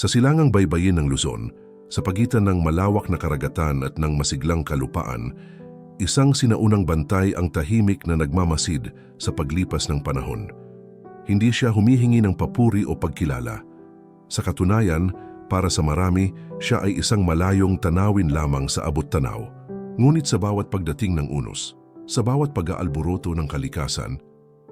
Sa silangang baybayin ng Luzon, sa pagitan ng malawak na karagatan at ng masiglang kalupaan, isang sinaunang bantay ang tahimik na nagmamasid sa paglipas ng panahon. Hindi siya humihingi ng papuri o pagkilala. Sa katunayan, para sa marami, siya ay isang malayong tanawin lamang sa abot tanaw. Ngunit sa bawat pagdating ng unos, sa bawat pag-aalboroto ng kalikasan,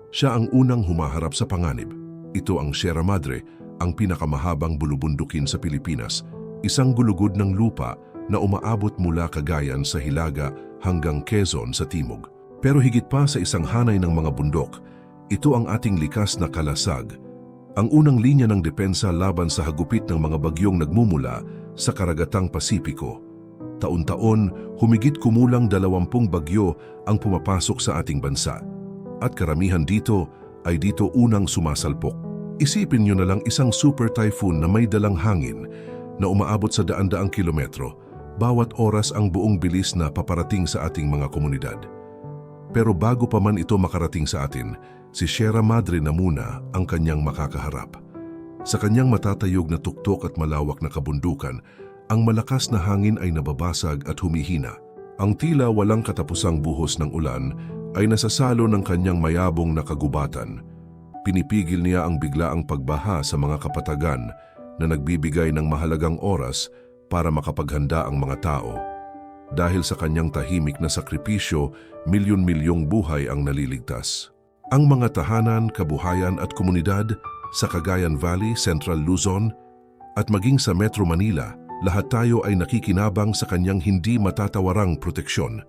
siya ang unang humaharap sa panganib. Ito ang Sierra Madre, ang pinakamahabang bulubundukin sa Pilipinas, isang gulugod ng lupa na umaabot mula Cagayan sa Hilaga hanggang Quezon sa timog. Pero higit pa sa isang hanay ng mga bundok, ito ang ating likas na kalasag, ang unang linya ng depensa laban sa hagupit ng mga bagyong nagmumula sa karagatang Pasipiko. Taon-taon, humigit kumulang dalawampung bagyo ang pumapasok sa ating bansa. At karamihan dito ay dito unang sumasalpok. Isipin nyo na lang isang super typhoon na may dalang hangin na umaabot sa daan-daang kilometro, bawat oras ang buong bilis na paparating sa ating mga komunidad. Pero bago pa man ito makarating sa atin, si Sierra Madre na muna ang kanyang makakaharap. Sa kanyang matatayog na tuktok at malawak na kabundukan, ang malakas na hangin ay nababasag at humihina. Ang tila walang katapusang buhos ng ulan ay nasasalo ng kanyang mayabong na kagubatan. Pinipigil niya ang biglaang pagbaha sa mga kapatagan na nagbibigay ng mahalagang oras para makapaghanda ang mga tao. Dahil sa kanyang tahimik na sakripisyo, milyon-milyong buhay ang naliligtas. Ang mga tahanan, kabuhayan at komunidad sa Cagayan Valley, Central Luzon at maging sa Metro Manila, lahat tayo ay nakikinabang sa kanyang hindi matatawarang proteksyon.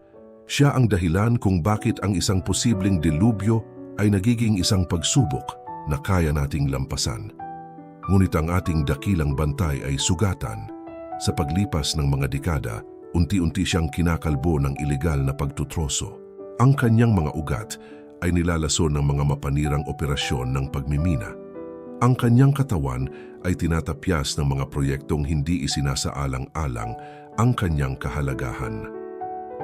Siya ang dahilan kung bakit ang isang posibleng dilubyo ay nagiging isang pagsubok na kaya nating lampasan. Ngunit ang ating dakilang bantay ay sugatan. Sa paglipas ng mga dekada, unti-unti siyang kinakalbo ng ilegal na pagtutroso. Ang kanyang mga ugat ay nilalason ng mga mapanirang operasyon ng pagmimina. Ang kanyang katawan ay tinatapyas ng mga proyektong hindi isinasaalang-alang ang kanyang kahalagahan.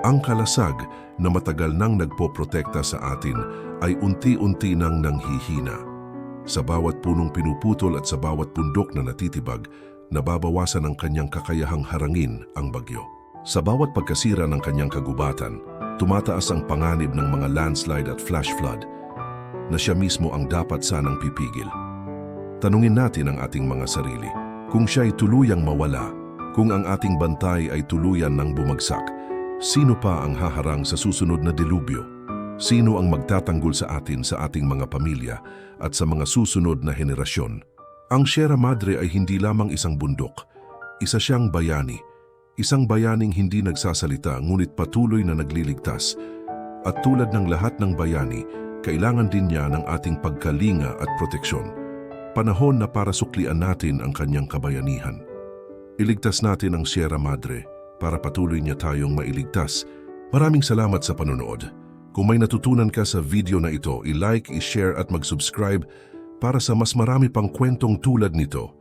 Ang kalasag na matagal nang nagpoprotekta sa atin ay unti-unti nang nanghihina. Sa bawat punong pinuputol at sa bawat pundok na natitibag, nababawasan ang kanyang kakayahang harangin ang bagyo. Sa bawat pagkasira ng kanyang kagubatan, tumataas ang panganib ng mga landslide at flash flood na siya mismo ang dapat sanang pipigil. Tanungin natin ang ating mga sarili kung siya ay tuluyang mawala, kung ang ating bantay ay tuluyan ng bumagsak, sino pa ang haharang sa susunod na dilubyo? Sino ang magtatanggol sa atin sa ating mga pamilya at sa mga susunod na henerasyon? Ang Sierra Madre ay hindi lamang isang bundok, isa siyang bayani, isang bayaning hindi nagsasalita ngunit patuloy na nagliligtas. At tulad ng lahat ng bayani, kailangan din niya ng ating pagkalinga at proteksyon. Panahon na para suklian natin ang kanyang kabayanihan. Iligtas natin ang Sierra Madre para patuloy niya tayong mailigtas. Maraming salamat sa panonood. Kung may natutunan ka sa video na ito, i-like, i-share at mag-subscribe para sa mas marami pang kwentong tulad nito.